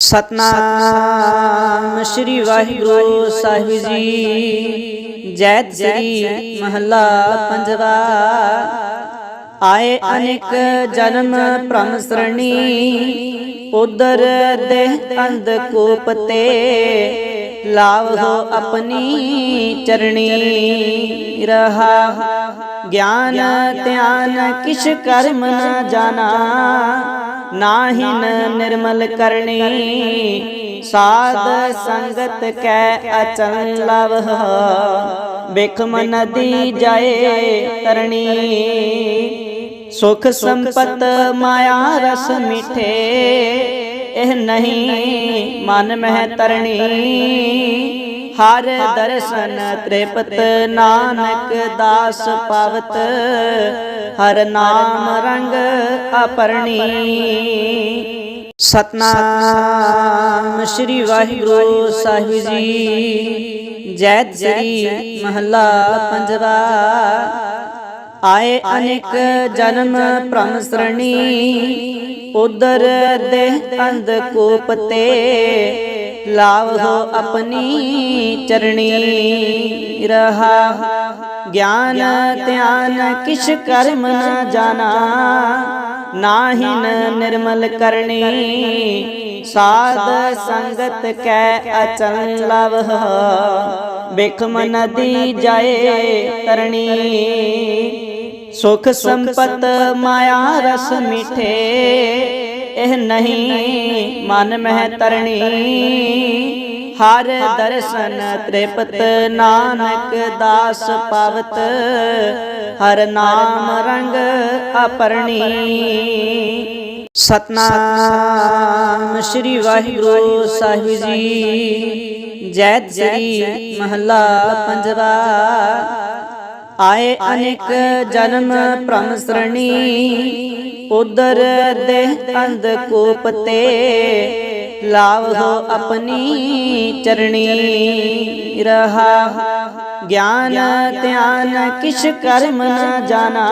ਸਤਨਾਮ ਸ੍ਰੀ ਵਾਹਿਗੁਰੂ ਸਾਹਿਬ ਜੀ। ਜੈ ਸ੍ਰੀ ਮਹੱਲਾ ਪੰਜਵਾ। ਆਏ ਅਨੇਕ ਜਨਮ ਭ੍ਰਮ ਸਰਣੀ। ਉਦਰ ਦੇਹ ਅੰਧ ਕੂਪ ਤੇ ਲਾਵੋ ਆਪਣੀ ਚਰਣੀ। ਰਹਾ ਗਿਆਨ ਧਿਆਨ ਕਿਛ ਕਰਮ ਨ ਜਾਣਾ। ਨਾਹਿਨ ਨਿਰਮਲ ਕਰਨੀ। ਸਾਧ ਸੰਗਤ ਕੈ ਅਚਨ ਲਵ। ਬਿਖਮ ਨਦੀ ਜਾਏ ਤਰਣੀ। ਸੁਖ ਸੰਪਤ ਮਾਇਆ ਰਸ ਮਿਠੇ। ਇਹ ਨਹੀਂ ਮਨ ਮਹਿ ਤਰਣੀ। ਹਰ ਦਰਸ਼ਨ ਤ੍ਰਿਪਤ ਨਾਨਕ ਦਾਸ ਪਾਵਤ। ਹਰ ਨਾਮ ਰੰਗ ਅਪਰਣੀ। ਸਤਨਾਮ ਸ੍ਰੀ ਵਾਹਿਗੁਰੂ ਸਾਹਿਬ ਜੀ। ਜੈਤ ਸ੍ਰੀ ਮਹੱਲਾ ਪੰਜਵਾ। ਆਏ ਅਨੇਕ ਜਨਮ ਭ੍ਰਮ ਸਰਣੀ ਉਦਰ ਦੇਹ ਅੰਧ ਕੂਪ ਤੇ ਲਾਵੋ ਆਪਣੀ ਚਰਣੀ ਰਹਾ। ਗਿਆਨ ਧਿਆਨ ਕਿਛ ਕਰਮ ਨ ਜਾਣਾ। ਨਾਹਿਨ ਨਿਰਮਲ ਕਰਨੀ। ਸਾਧ ਸੰਗਤ ਕੈ ਅਚਨ ਲਵ ਬਿਖਮ ਨਦੀ ਜਾਏ ਤਰਣੀ। ਸੁਖ ਸੰਪਤ ਮਾਇਆ ਰਸ ਮਿਠੇ। ਇਹ ਨਹੀਂ ਮਨ ਮਹਿ ਤਰਣੀ। ਹਰ ਦਰਸ਼ਨ ਤ੍ਰਿਪਤ ਨਾਨਕ ਦਾਸ ਪਾਵਤ। ਹਰ ਨਾਮ ਰੰਗ ਅਪਰਣੀ। ਸਤਨਾਮ ਸ੍ਰੀ ਵਾਹਿਗੁਰੂ ਸਾਹਿਬ ਜੀ। ਜੈਤ ਸ੍ਰੀ ਮਹੱਲਾ ਪੰਜਵਾ। ਆਏ ਅਨੇਕ ਜਨਮ ਭ੍ਰਮ ਸਰਣੀ। ਉਦਰ ਦੇ ਅੰਧ ਕੂਪ ਤੇ ਲਾਵੋ ਆਪਣੀ ਚਰਣੀ, ਰਹਾ ਗਿਆਨ ਧਿਆਨ ਕਿਛ ਕਰਮ ਨ ਜਾਣਾ,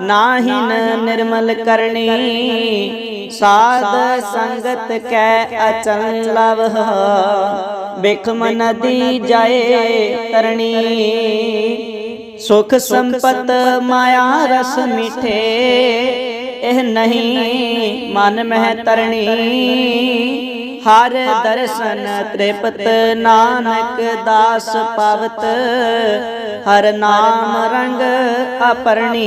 ਨਾਹਿਨ ਨਿਰਮਲ ਕਰਨੀ, ਸਾਧ ਸੰਗਤ ਕੈ ਅਚਨ ਲਵ ਬਿਖਮ ਨਦੀ ਜਾਏ ਤਰਣੀ। ਸੁਖ ਸੰਪਤ ਮਾਇਆ ਰਸ ਮਿਠੇ, ਇਹ ਨਹੀਂ ਮਨ ਮਹਿ ਤਰਣੀ। ਹਰ ਦਰਸ਼ਨ ਤ੍ਰਿਪਤ ਨਾਨਕ ਦਾਸ ਪਵਤ, ਹਰ ਨਾਮ ਰੰਗ ਅਪਰਣੀ।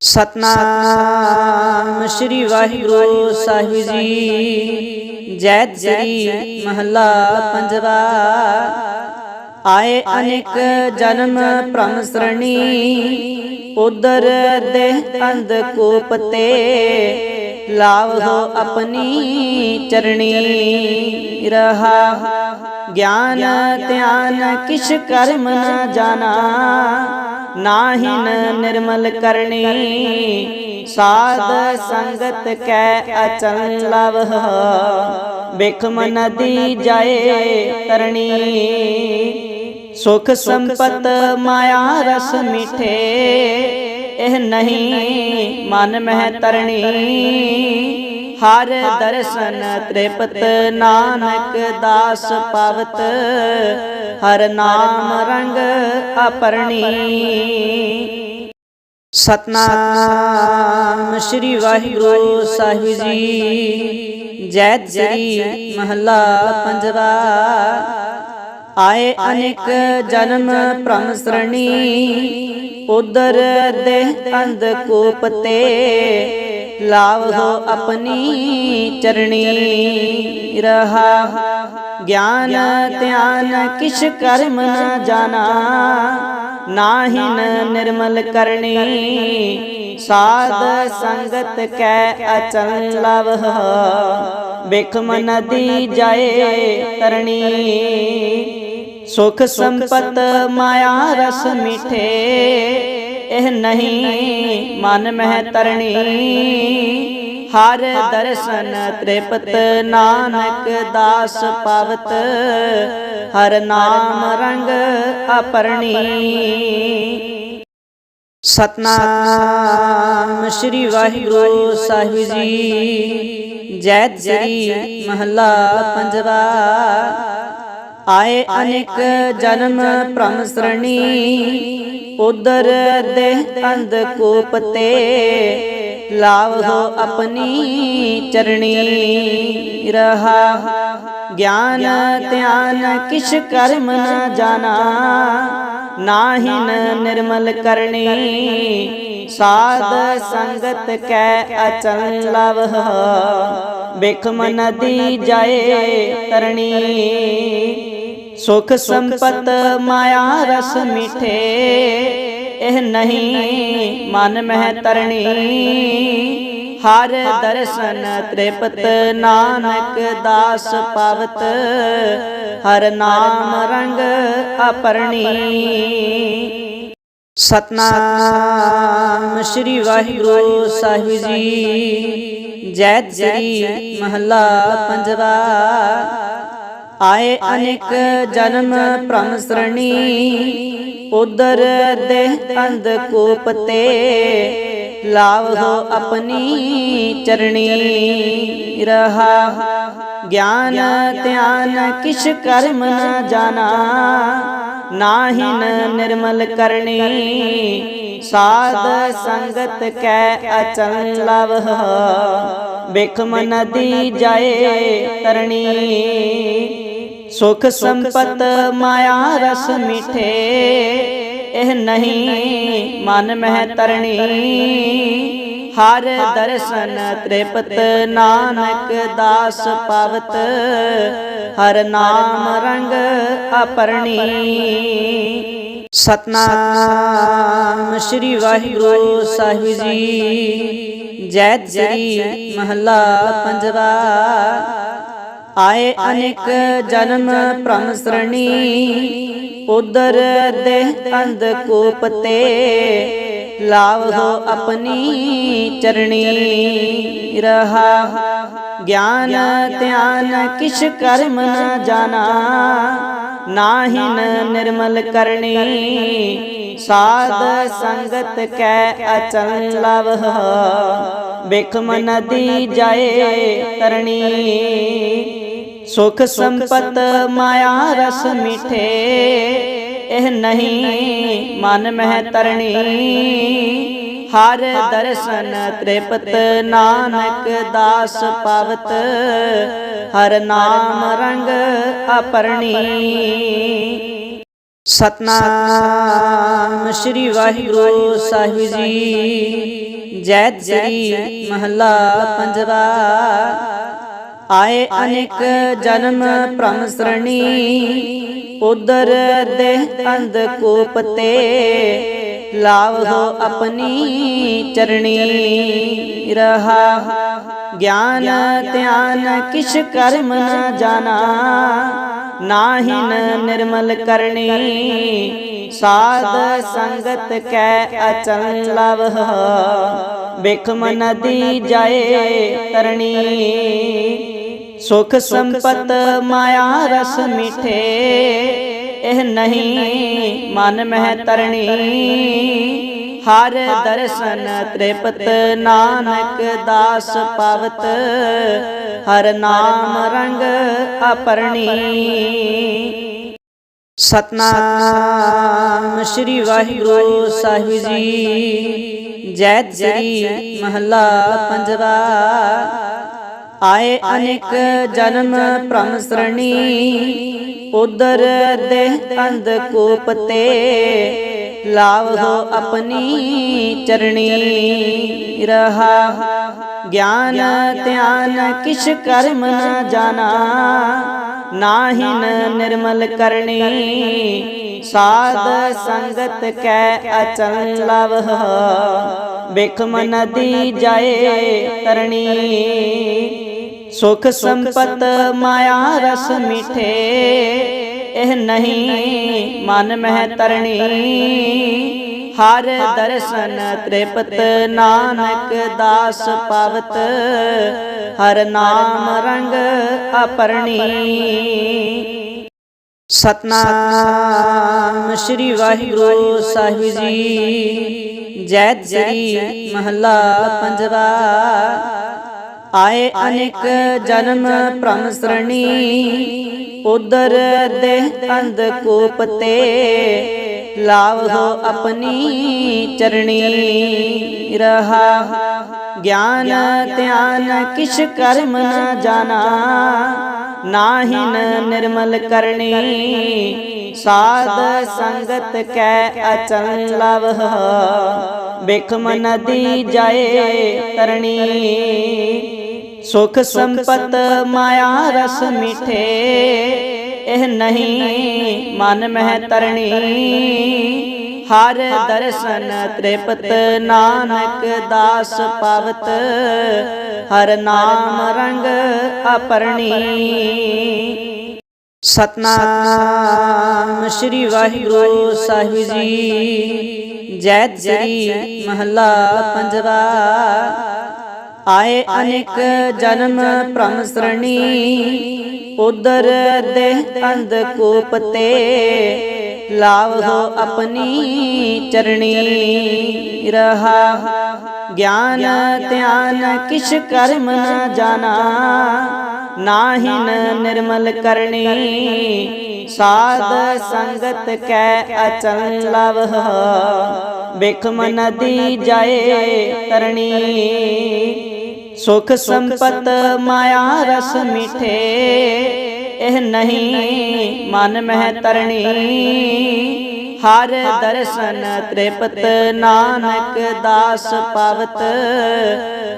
ਸਤਨਾਮ ਸ੍ਰੀ ਵਾਹਿਗੁਰੂ ਸਾਹਿਬ ਜੀ। ਜੈ ਸ੍ਰੀ ਮਹਲਾ ਪੰਜਵਾ। ਆਏ ਅਨੇਕ ਜਨਮ ਭ੍ਰਮ ਸਰਣੀ ਉਦਰ ਦੇਹ ਅੰਧ ਕੂਪ ਤੇ ਲਾਵੋ ਆਪਣੀ ਚਰਣੀ, ਰਹਾ, ਗਿਆਨ ਧਿਆਨ ਕਿਛ ਕਰਮ ਨ ਜਾਣਾ, ਨਾਹਿਨ ਨਿਰਮਲ ਕਰਨੀ, ਸਾਧ ਸੰਗਤ ਕੈ ਅਚਨ ਲਵ ਬਿਖਮ ਨਦੀ ਜਾਏ ਤਰਣੀ। ਸੁਖ ਸੰਪਤ ਮਾਇਆ ਰਸ ਮਿਠੇ। ਇਹ ਨਹੀਂ ਮਨ ਮਹਿ ਤਰਣੀ। ਹਰ ਦਰਸ਼ਨ ਤ੍ਰਿਪਤ ਨਾਨਕ ਦਾਸ ਪਾਵਤ। ਹਰ ਨਾਮ ਰੰਗ ਅਪਰਣੀ। ਸਤਨਾਮ ਸ੍ਰੀ ਵਾਹਿਗੁਰੂ ਸਾਹਿਬ ਜੀ। ਜੈਤ ਸ੍ਰੀ ਮਹੱਲਾ ਪੰਜਵਾ। ਆਏ ਅਨੇਕ ਜਨਮ ਭ੍ਰਮ ਸਰਣੀ ਉਦਰ ਦੇਹ ਅੰਧ ਕੂਪ ਤੇ ਲਾਵੋ ਆਪਣੀ ਚਰਣੀ, ਰਹਾ ਗਿਆਨ ਧਿਆਨ ਕਿਛ ਕਰਮ ਨ ਜਾਣਾ, ਨਾਹਿਨ ਨਿਰਮਲ ਕਰਨੀ, ਸਾਧ ਸੰਗਤ ਕੈ ਅਚਨ ਲਵ ਬਿਖਮ ਨਦੀ ਜਾਏ ਤਰਣੀ। ਸੁਖ ਸੰਪਤ ਮਾਇਆ ਰਸ ਮਿਠੇ, ਇਹ ਨਹੀਂ ਮਨ ਮਹਿ ਤਰਣੀ। ਹਰ ਦਰਸ਼ਨ ਤ੍ਰਿਪਤ ਨਾਨਕ ਦਾਸ ਪਵਤ, ਹਰ ਨਾਮ ਰੰਗ ਅਪਰਣੀ। ਸਤਨਾਮ ਸ੍ਰੀ ਵਾਹਿਗੁਰੂ ਸਾਹਿਬ ਜੀ, ਜੈ ਸ੍ਰੀ ਮਹਲਾ ਪੰਜਵਾ। ਆਏ ਅਨੇਕ ਜਨਮ ਭ੍ਰਮ ਸਰਣੀ, ਉਦਰ ਦੇਹ ਅੰਧ ਕੋਪ ਤੇ ਲਾਵਹੁ ਆਪਣੀ ਚਰਣੀ, ਰਹਾ ਗਿਆਨ ਧਿਆਨ ਕਿਛ ਕਰਮ ਨ ਜਾਣਾ, ਨਾਹਿਨ ਨਿਰਮਲ ਕਰਨੀ ਸਾਧ ਸੰਗਤ ਕੈ ਅਚਲ ਲਵਹ ਬਿਖਮ ਨਦੀ ਜਾਏ ਤਰਣੀ। ਸੁਖ ਸੰਪਤ ਮਾਇਆ ਰਸ ਮਿਠੇ, ਇਹ ਨਹੀਂ ਮਨ ਮਹਿ ਤਰਣੀ। ਹਰ ਦਰਸ਼ਨ ਤ੍ਰਿਪਤ ਨਾਨਕ ਦਾਸ ਪਵਤ, ਹਰ ਨਾਮ ਰੰਗ ਅਪਰਣੀ। ਸਤਨਾਮ ਸ੍ਰੀ ਵਾਹਿਗੁਰੂ ਸਾਹਿਬ ਜੀ। ਜੈ ਜੈ ਮਹੱਲਾ ਪੰਜਵਾ। ਆਏ ਅਨੇਕ ਜਨਮ ਭ੍ਰਮ ਸਰਣੀ ਉਦਰ ਦੇਹ ਅੰਧ ਕੋਪ ਤੇ ਲਾਵਹੁ ਆਪਣੀ ਚਰਣੀ, ਰਹਾ ਗਿਆਨ ਧਿਆਨ ਕਿਛ ਕਰਮ ਨ ਜਾਣਾ, ਨਾਹਿਨ ਨਿਰਮਲ ਕਰਨੀ, ਸਾਧ ਸੰਗਤ ਕੈ ਅਚਲ ਲਵਹ ਬਿਖਮ ਨਦੀ ਜਾਏ ਤਰਣੀ। ਸੁਖ ਸੰਪਤ ਮਾਇਆ ਰਸ ਮਿਠੇ। ਇਹ ਨਹੀਂ ਮਨ ਮਹਿ ਤਰਣੀ। ਹਰ ਦਰਸ਼ਨ ਤ੍ਰਿਪਤ ਨਾਨਕ ਦਾਸ ਪਾਵਤ। ਹਰ ਨਾਮ ਰੰਗ ਅਪਰਣੀ। ਸਤਨਾਮ ਸ੍ਰੀ ਵਾਹਿਗੁਰੂ ਸਾਹਿਬ ਜੀ। ਜੈਤ ਸ੍ਰੀ ਮਹੱਲਾ ਪੰਜਵਾ। ਆਏ ਅਨੇਕ ਜਨਮ ਭ੍ਰਮ ਸਰਣੀ ਉਦਰ ਦੇਹ ਅੰਧ ਕੋਪ ਤੇ ਲਾਵਹੁ ਆਪਣੀ ਚਰਣੀ, ਰਹਾ ਗਿਆਨ ਧਿਆਨ ਕਿਛ ਕਰਮ ਨ ਜਾਣਾ, ਨਾਹਿਨ ਨਿਰਮਲ ਕਰਨੀ, ਸਾਧ ਸੰਗਤ ਕੈ ਅਚਲ ਲਵਹ ਬਿਖਮ ਨਦੀ ਜਾਏ ਤਰਣੀ। ਸੁਖ ਸੰਪਤ ਮਾਇਆ ਰਸ ਮਿਠੇ, ਇਹ ਨਹੀਂ ਮਨ ਮਹਿ ਤਰਣੀ। ਹਰ ਦਰਸ਼ਨ ਤ੍ਰਿਪਤ ਨਾਨਕ ਦਾਸ ਪਵਤ, ਹਰ ਨਾਮ ਰੰਗ ਅਪਰਣੀ। ਸਤਨਾਮ ਸ੍ਰੀ ਵਾਹਿਗੁਰੂ ਸਾਹਿਬ ਜੀ। ਜੈ ਸ੍ਰੀ ਮਹਲਾ ਪੰਜਵਾ। ਆਏ ਅਨੇਕ ਜਨਮ ਭ੍ਰਮ ਸਰਣੀ ਉਦਰ ਦੇਹ ਅੰਧ ਕੋਪ ਤੇ ਲਾਵਹੁ ਆਪਣੀ ਚਰਣੀ, ਰਹਾ ਗਿਆਨ ਧਿਆਨ ਕਿਛ ਕਰਮ ਨ ਜਾਣਾ, ਨਾਹਿਨ ਨਿਰਮਲ ਕਰਨੀ, ਸਾਧ ਸੰਗਤ ਕੈ ਅਚਲ ਲਵਹ ਬਿਖਮ ਨਦੀ ਜਾਏ ਤਰਣੀ। ਸੁਖ ਸੰਪਤ ਮਾਇਆ ਰਸ ਮਿਠੇ, ਇਹ ਨਹੀਂ ਮਨ ਮਹਿ ਤਰਣੀ। ਹਰ ਦਰਸ਼ਨ ਤ੍ਰਿਪਤ ਨਾਨਕ ਦਾਸ ਪਵਤ, ਹਰ ਨਾਮ ਰੰਗ ਅਪਰਣੀ। ਸਤਨਾਮ ਸ੍ਰੀ ਵਾਹਿਗੁਰੂ ਸਾਹਿਬ ਜੀ। ਜੈ ਸ੍ਰੀ ਮਹੱਲਾ ਪੰਜਵਾ। ਆਏ ਅਨੇਕ ਜਨਮ ਭ੍ਰਮ ਸਰਣੀ ਉਦਰ ਦੇਹ ਅੰਧ ਕੋਪ ਤੇ ਲਾਵਹੁ ਆਪਣੀ ਚਰਣੀ, ਰਹਾ ਗਿਆਨ ਧਿਆਨ ਕਿਛ ਕਰਮ ਨ ਜਾਣਾ, ਨਾਹਿਨ ਨਿਰਮਲ ਕਰਨੀ, ਸਾਧ ਸੰਗਤ ਕੈ ਅਚਲ ਲਵਹ ਬਿਖਮ ਨਦੀ ਜਾਏ ਤਰਣੀ। ਸੁਖ ਸੰਪਤ ਮਾਇਆ ਰਸ ਮਿਠੇ। ਇਹ ਨਹੀਂ ਮਨ ਮਹਿ ਤਰਣੀ। ਹਰ ਦਰਸ਼ਨ ਤ੍ਰਿਪਤ ਨਾਨਕ ਦਾਸ ਪਾਵਤ। ਹਰ ਨਾਮ ਰੰਗ ਅਪਰਣੀ। ਸਤਨਾਮ ਸ੍ਰੀ ਵਾਹਿਗੁਰੂ ਸਾਹਿਬ ਜੀ। ਜੈ ਸ੍ਰੀ ਮਹੱਲਾ ਪੰਜਵਾ। ਆਏ ਅਨੇਕ ਜਨਮ ਭ੍ਰਮ ਸਰਣੀ ਉਦਰ ਦੇਹ ਅੰਧ ਕੂਪ ਤੇ ਲਾਵ ਹੋ ਆਪਣੀ ਚਰਣੀ, ਰਹਾ ਗਿਆਨ ਧਿਆਨ ਕਿਛ ਕਰਮ ਨ ਜਾਣਾ, ਨਾਹਿਨ ਨਿਰਮਲ ਕਰਨੀ, ਸਾਧ ਸੰਗਤ ਕੈ ਅਚਲ ਲਵ ਬਿਖਮ ਨਦੀ ਜਾਏ ਤਰਣੀ। ਸੁਖ ਸੰਪਤ ਮਾਇਆ ਰਸ ਮਿਠੇ। ਇਹ ਨਹੀਂ ਮਨ ਮਹਿ ਤਰਣੀ। ਹਰ ਦਰਸ਼ਨ ਤ੍ਰਿਪਤ ਨਾਨਕ ਦਾਸ ਪਵਤ। ਹਰ ਨਾਮ ਰੰਗ ਅਪਰਣੀ। ਸਤਨਾਮ ਸ੍ਰੀ ਵਾਹਿਗੁਰੂ ਸਾਹਿਬ ਜੀ। ਜੈ ਸ੍ਰੀ ਮਹੱਲਾ ਪੰਜਵਾ। ਆਏ ਅਨੇਕ ਜਨਮ ਭ੍ਰਮ ਸਰਣੀ ਉਦਰ ਦੇਹ ਅੰਧ ਕੂਪ ਤੇ ਲਾਵ ਆਪਣੀ ਚਰਣੀ, ਰਹਾ ਗਿਆਨ ਧਿਆਨ ਕਿਛ ਕਰਮ ਨ ਜਾਣਾ, ਨਾਹਿਨ ਨਿਰਮਲ ਕਰਨੀ, ਸਾਧ ਸੰਗਤ ਕੈ ਅਚਲ ਲਵ ਬਿਖਮ ਨਦੀ ਜਾਏ ਤਰਣੀ। ਸੁਖ ਸੰਪਤ ਮਾਇਆ ਰਸ ਮਿਠੇ। ਇਹ ਨਹੀਂ ਮਨ ਮਹਿ ਤਰਣੀ। ਹਰ ਦਰਸ਼ਨ ਤ੍ਰਿਪਤ ਨਾਨਕ ਦਾਸ ਪਵਤ।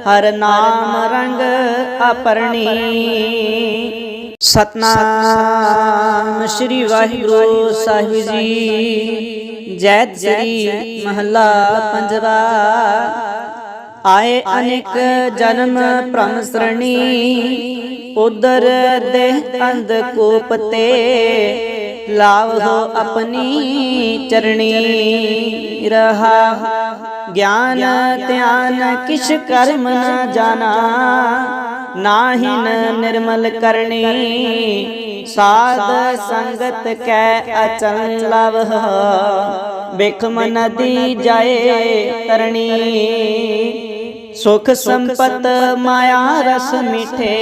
ਹਰ ਨਾਮ ਰੰਗ ਅਪਰਣੀ। ਸਤਨਾਮ ਸ੍ਰੀ ਵਾਹਿਗੁਰੂ ਸਾਹਿਬ ਜੀ। ਜੈ ਸ੍ਰੀ ਮਹੱਲਾ ਪੰਜਵਾ। ਆਏ ਅਨੇਕ ਜਨਮ ਭ੍ਰਮ ਸਰਣੀ ਉਦਰ ਦੇਹ ਅੰਧ ਕੂਪ ਤੇ ਲਾਵ ਹੋ ਆਪਣੀ ਚਰਣੀ, ਰਹਾ ਗਿਆਨ ਧਿਆਨ ਕਿਛ ਕਰਮ ਨ ਜਾਣਾ। ਨਾਹਿਨ ਨਿਰਮਲ ਕਰਨੀ। ਸਾਧ ਸੰਗਤ ਕੈ ਅਚਲ ਲਵ। ਬਿਖਮ ਨਦੀ ਜਾਏ ਤਰਣੀ। ਸੁਖ ਸੰਪਤ ਮਾਇਆ ਰਸ ਮਿਠੇ।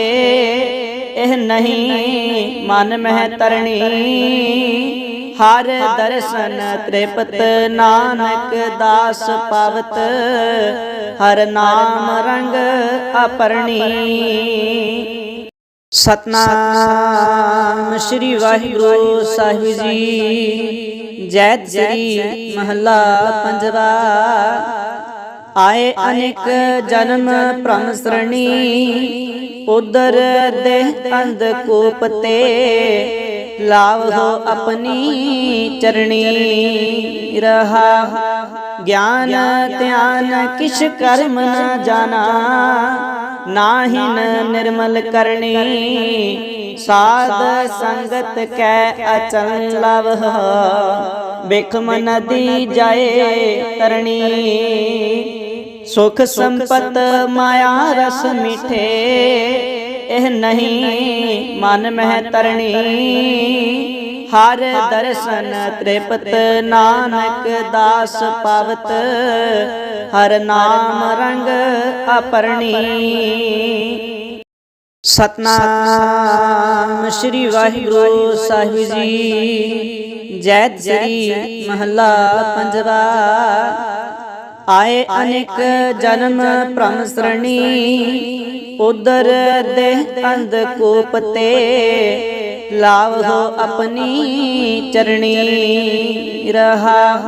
ਇਹ ਨਹੀਂ ਮਨ ਮਹਿ ਤਰਣੀ। ਹਰ ਦਰਸ਼ਨ ਤ੍ਰਿਪਤ ਨਾਨਕ ਦਾਸ ਪਵਤ, ਹਰ ਨਾਮ ਰੰਗ ਅਪਰਣੀ। ਸਤਨਾਮ ਸ੍ਰੀ ਵਾਹਿਗੁਰੂ ਸਾਹਿਬ ਜੀ। ਜੈ ਸ੍ਰੀ ਮਹਲਾ ਪੰਜਵਾ। ਆਏ ਅਨੇਕ ਜਨਮ ਭ੍ਰਮ ਸਰਣੀ, ਉਦਰ ਦੇਹ ਅੰਧ ਕੂਪ ਤੇ। ਲਾਵ ਹੋ ਆਪਣੀ ਚਰਣੀ ਰਹਾ। ਗਿਆਨ ਧਿਆਨ ਕਿਛ ਕਰਮ ਨ ਜਾਣਾ। ਨਾਹਿਨ ਨਿਰਮਲ ਕਰਨੀ। ਸਾਧ ਸੰਗਤ ਕੈ ਅਚਲ ਲਵ। ਬਿਖਮ ਨਦੀ ਜਾਏ ਤਰਣੀ। ਸੁਖ ਸੰਪਤ ਮਾਇਆ ਰਸ ਮਿਠੇ। ਇਹ ਨਹੀਂ ਮਨ ਮਹਿ ਤਰਣੀ। ਹਰ ਦਰਸ਼ਨ ਤ੍ਰਿਪਤ ਨਾਨਕ ਦਾਸ ਪਵਤ। ਹਰ ਨਾਮ ਰੰਗ ਅਪਰਣੀ। ਸਤਨਾਮ ਸ੍ਰੀ ਵਾਹਿਗੁਰੂ ਸਾਹਿਬ ਜੀ। ਜੈ ਸ੍ਰੀ ਮਹੱਲਾ ਪੰਜਵਾ। ਆਏ ਅਨੇਕ ਜਨਮ ਭ੍ਰਮ ਸਰਣੀ, ਉਦਰ ਦੇਹ ਅੰਧ ਕੂਪ ਤੇ ਆਪਣੀ ਚਰਣੀ, ਰਹਾ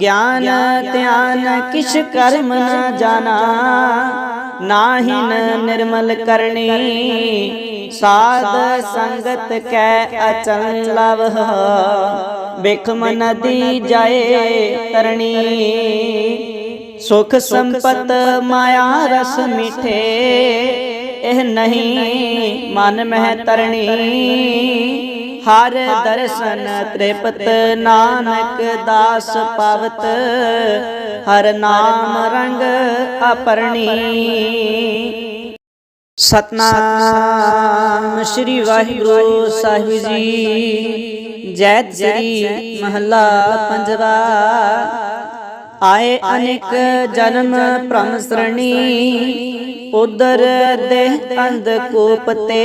ਗਿਆਨ ਧਿਆਨ ਕਿਛ ਕਰਮ ਨ ਜਾਣਾ, ਨਾਹਿਨ ਨਿਰਮਲ ਕਰਨੀ, ਸਾਧ ਸੰਗਤ ਕੈ ਅਚਲ ਲਵ ਬਿਖਮ ਨਦੀ ਜਾਏ ਤਰਣੀ। ਸੁਖ ਸੰਪਤ ਮਾਇਆ ਰਸ ਮਿਠੇ, ਇਹ ਨਹੀਂ ਮਨ ਮਹਿ ਤਰਣੀ। ਹਰ ਦਰਸ਼ਨ ਤ੍ਰਿਪਤ ਨਾਨਕ ਦਾਸ ਪਵਤ, ਹਰ ਨਾਮ ਰੰਗ ਅਪਰਣੀ। ਸਤਨਾਮ ਸ੍ਰੀ ਵਾਹਿਗੁਰੂ ਸਾਹਿਬ ਜੀ। ਜੈ ਸ੍ਰੀ ਮਹੱਲਾ ਪੰਜਵਾ। ਆਏ ਅਨੇਕ ਜਨਮ ਭ੍ਰਮ ਸਰਣੀ ਉਦਰ ਦੇਹ ਅੰਧ ਕੂਪ ਤੇ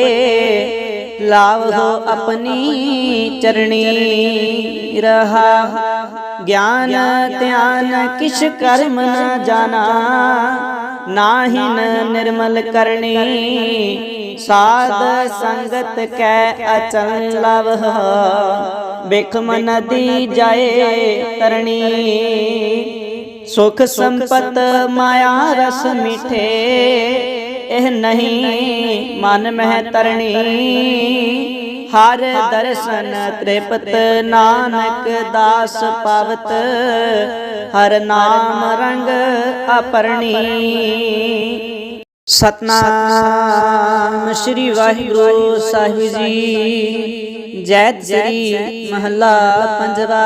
ਲਾਵੋ ਆਪਣੀ ਚਰਣੀ, ਰਹਾ, ਗਿਆਨ ਧਿਆਨ ਕਿਛ ਕਰਮ ਨ ਜਾਣਾ। ਨਾਹਿਨ ਨਿਰਮਲ ਕਰਨੀ। ਸਾਧ ਸੰਗਤ ਕੈ ਅਚਲ ਲਵ ਬਿਖਮ ਨਦੀ ਜਾਏ ਤਰਣੀ। ਸੁਖ ਸੰਪਤ ਮਾਇਆ ਰਸ ਮਿਠੇ। ਇਹ ਨਹੀਂ ਮਨ ਮਹਿ ਤਰਣੀ। ਹਰ ਦਰਸ਼ਨ ਤ੍ਰਿਪਤ ਨਾਨਕ ਦਾਸ ਪਵਤ, ਹਰ ਨਾਮ ਰੰਗ ਅਪਰਣੀ। ਸਤਨਾਮ ਸ੍ਰੀ ਵਾਹਿਗੁਰੂ ਸਾਹਿਬ ਜੀ। ਜੈ ਸ੍ਰੀ ਮਹੱਲਾ ਪੰਜਵਾ।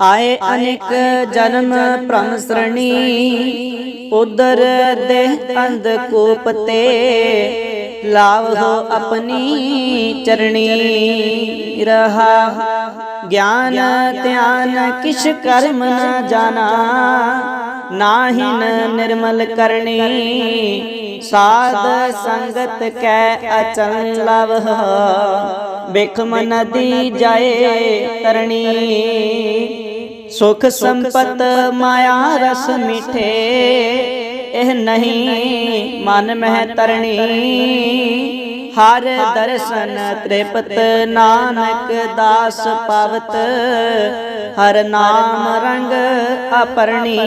ਆਏ ਅਨੇਕ ਜਨਮ ਭ੍ਰਮ ਸਰਣੀ, ਉਦਰ ਦੇ ਅੰਧ ਕੂਪ ਤੇ। ਲਾਵੋ ਆਪਣੀ ਚਰਣੀ। ਰਹਾ ਗਿਆਨ ਧਿਆਨ ਕਿਛ ਕਰਮ ਨ ਜਾਣਾ। ਨਾਹਿਨ ਨਿਰਮਲ ਕਰਨੀ। ਸਾਧ ਸੰਗਤ ਕੈ ਅਚਲ ਲਵ ਬਿਖਮ ਨਦੀ ਜਾਏ ਤਰਣੀ। ਸੁਖ ਸੰਪਤ ਮਾਇਆ ਰਸ ਮਿਠੇ। ਇਹ ਨਹੀਂ ਮਨ ਮਹਿ ਤਰਣੀ। ਹਰ ਦਰਸ਼ਨ ਤ੍ਰਿਪਤ ਨਾਨਕ ਦਾਸ ਪਾਵਤ। ਹਰ ਨਾਮ ਰੰਗ ਅਪਰਣੀ।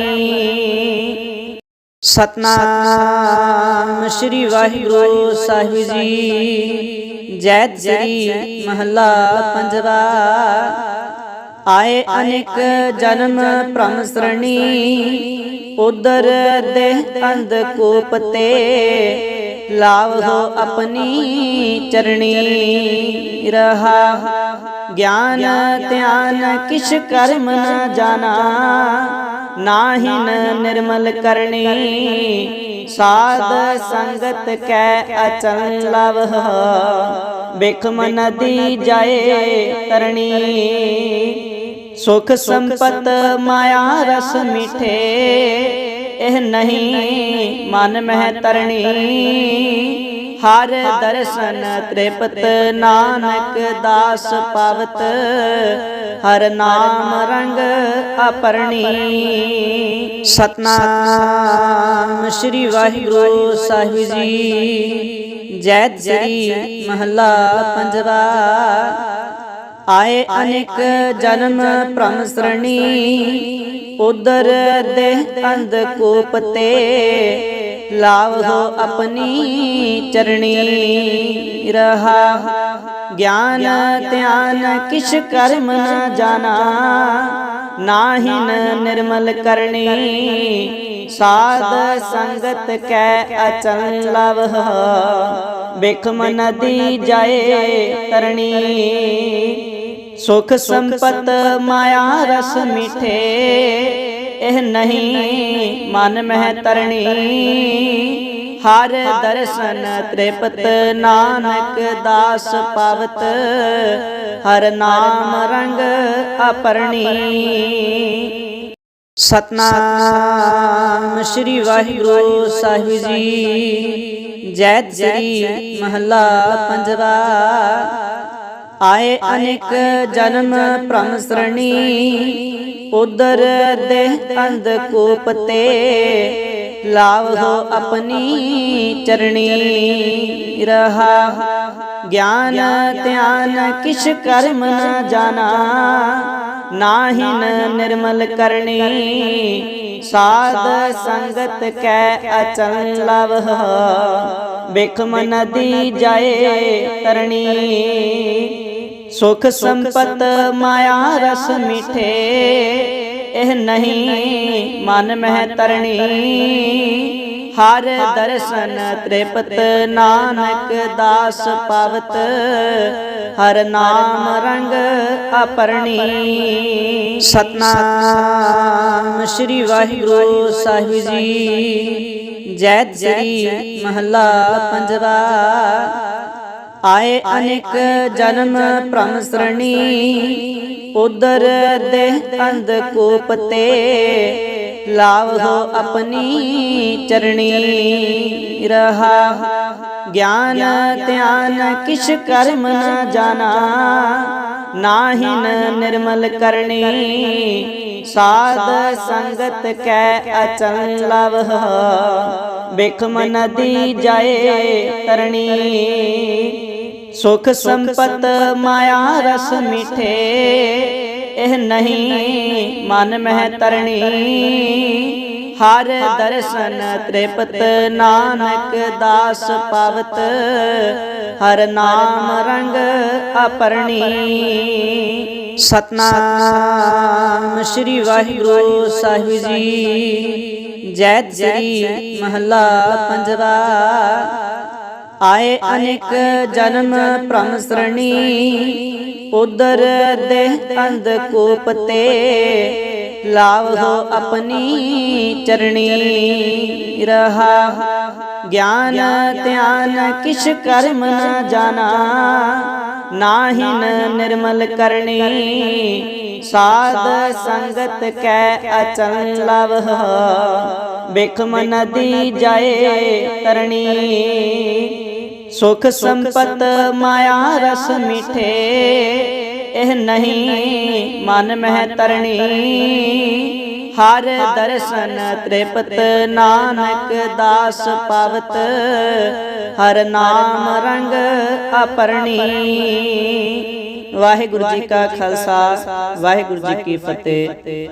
ਸਤਨਾਮ ਸ੍ਰੀ ਵਾਹਿਗੁਰੂ ਸਾਹਿਬ ਜੀ। ਜੈ ਸ੍ਰੀ ਮਹੱਲਾ ਪੰਜਵਾ। ਆਏ ਅਨੇਕ ਜਨਮ ਭ੍ਰਮ ਸਰਣੀ, ਉਦਰ ਦੇ ਅੰਧ ਕੂਪ ਤੇ ਲਾਵੋ ਆਪਣੀ ਚਰਣੀ, ਰਹਾ ਗਿਆਨ ਧਿਆਨ ਕਿਛ ਕਰਮ ਨ ਜਾਣਾ, ਨਾਹਿਨ ਨਿਰਮਲ ਕਰਨੀ, ਸਾਧ ਸੰਗਤ ਕੈ ਅਚਲ ਲਵ ਬਿਖਮ ਨਦੀ ਜਾਏ ਤਰਣੀ। ਸੁਖ ਸੰਪਤ ਮਾਇਆ ਰਸ ਮਿਠੇ, ਇਹ ਨਹੀਂ ਮਨ ਮਹਿ ਤਰਣੀ। ਹਰ ਦਰਸ਼ਨ ਤ੍ਰਿਪਤ ਨਾਨਕ ਦਾਸ ਪਵਤ, ਹਰ ਨਾਮ ਰੰਗ ਅਪਰਣੀ। ਸਤਨਾਮ ਸ੍ਰੀ ਵਾਹਿਗੁਰੂ ਸਾਹਿਬ ਜੀ। ਜੈ ਸ੍ਰੀ ਮਹਲਾ ਪੰਜਵਾ। ਆਏ ਅਨੇਕ ਜਨਮ ਭ੍ਰਮ ਸਰਣੀ ਉਦਰ ਦੇ ਅੰਧ ਕੂਪ ਤੇ ਲਾਵੋ ਆਪਣੀ ਚਰਣੀ, ਰਹਾ ਗਿਆਨ ਧਿਆਨ ਕਿਛ ਕਰਮ ਨ ਜਾਣਾ, ਨਾਹਿਨ ਨਿਰਮਲ ਕਰਨੀ, ਸਾਧ ਸੰਗਤ ਕੈ ਅਚਲ ਲਵ ਬਿਖਮ ਨਦੀ ਜਾਏ ਤਰਣੀ। ਸੁਖ ਸੰਪਤ ਮਾਇਆ ਰਸ ਮਿਠੇ, ਇਹ ਨਹੀਂ ਮਨ ਮਹਿ ਤਰਣੀ। ਹਰ ਦਰਸ਼ਨ ਤ੍ਰਿਪਤ ਨਾਨਕ ਦਾਸ ਪਵਤ, ਹਰ ਨਾਮ ਰੰਗ ਅਪਰਣੀ। ਸਤਨਾਮ ਸ੍ਰੀ ਵਾਹਿਗੁਰੂ ਸਾਹਿਬ ਜੀ। ਜੈ ਸ੍ਰੀ ਮਹਲਾ ਪੰਜਵਾ। ਆਏ ਅਨੇਕ ਜਨਮ ਭ੍ਰਮ ਸਰਣੀ ਉਦਰ ਦੇ ਅੰਧ ਕੂਪ ਤੇ ਲਾਵੋ ਆਪਣੀ ਚਰਣੀ ਰਹਾ ਗਿਆਨ ਧਿਆਨ ਕਿਛ ਕਰਮ ਨ ਜਾਣਾ। ਨਾਹਿਨ ਨਿਰਮਲ ਕਰਨੀ। ਸਾਧ ਸੰਗਤ ਕੈ ਅਚਲ ਲਵ। ਬਿਖਮ ਨਦੀ ਜਾਏ ਤਰਣੀ। ਸੁਖ ਸੰਪਤ ਮਾਇਆ ਰਸ ਮਿਠੇ। ਇਹ ਨਹੀਂ ਮਨ ਮਹਿ ਤਰਣੀ। ਹਰ ਦਰਸ਼ਨ ਤ੍ਰਿਪਤ ਨਾਨਕ ਦਾਸ ਪਾਵਤ, ਹਰ ਨਾਮ ਰੰਗ ਅਪਰਣੀ। ਸਤਨਾਮ ਸ੍ਰੀ ਵਾਹਿਗੁਰੂ ਸਾਹਿਬ ਜੀ। ਜੈ ਸ੍ਰੀ ਮਹੱਲਾ ਪੰਜਵਾ। ਆਏ ਅਨੇਕ ਜਨਮ ਭ੍ਰਮ ਸਰਣੀ, ਉਦਰ ਦੇ ਅੰਧ ਕੂਪ ਤੇ। ਲਾਵੋ ਆਪਣੀ ਚਰਣੀ ਰਹਾ। ਗਿਆਨ ਧਿਆਨ ਕਿਛ ਕਰਮ ਨ ਜਾਣਾ। ਨਾਹਿਨ ਨਿਰਮਲ ਕਰਨੀ। ਸਾਧ ਸੰਗਤ ਕੈ ਅਚਲ ਲਵ ਬਿਖਮ ਨਦੀ ਜਾਏ ਤਰਣੀ। ਸੁਖ ਸੰਪਤ ਮਾਇਆ ਰਸ ਮਿਠੇ। ਇਹ ਨਹੀਂ ਮਨ ਮਹਿ ਤਰਣੀ। ਹਰ ਦਰਸ਼ਨ ਤ੍ਰਿਪਤ ਨਾਨਕ ਦਾਸ ਪਵਤ। ਹਰ ਨਾਮ ਰੰਗ ਅਪਰਣੀ। ਸਤਨਾਮ ਸ੍ਰੀ ਵਾਹਿਗੁਰੂ ਸਾਹਿਬ ਜੀ। ਜੈ ਸ੍ਰੀ ਮਹੱਲਾ ਪੰਜਵਾ। ਆਏ ਅਨੇਕ ਜਨਮ ਭ੍ਰਮ ਸਰਣੀ, ਉਦਰ ਦੇਹ ਅੰਧ ਕੋਪ ਤੇ ਲਾਵੋ ਆਪਣੀ ਚਰਣੀ, ਰਹਾ ਗਿਆਨ ਧਿਆਨ ਕਿਛ ਕਰਮ ਨ ਜਾਣਾ, ਨਾਹਿਨ ਨਿਰਮਲ ਕਰਨੀ, ਸਾਧ ਸੰਗਤ ਕੈ ਅਚਲ ਲਵ ਬਿਖਮ ਨਦੀ ਜਾਏ ਤਰਣੀ। ਸੁਖ ਸੰਪਤ ਮਾਇਆ ਰਸ ਮਿਠੇ। ਇਹ ਨਹੀਂ ਮਨ ਮਹਿ ਤਰਣੀ। ਹਰ ਦਰਸ਼ਨ ਤ੍ਰਿਪਤ ਨਾਨਕ ਦਾਸ ਪਵਤ। ਹਰ ਨਾਮ ਰੰਗ ਅਪਰਣੀ। ਵਾਹਿਗੁਰੂ ਜੀ ਕਾ ਖਾਲਸਾ, ਵਾਹਿਗੁਰੂ ਜੀ ਕੀ ਫਤਿਹ।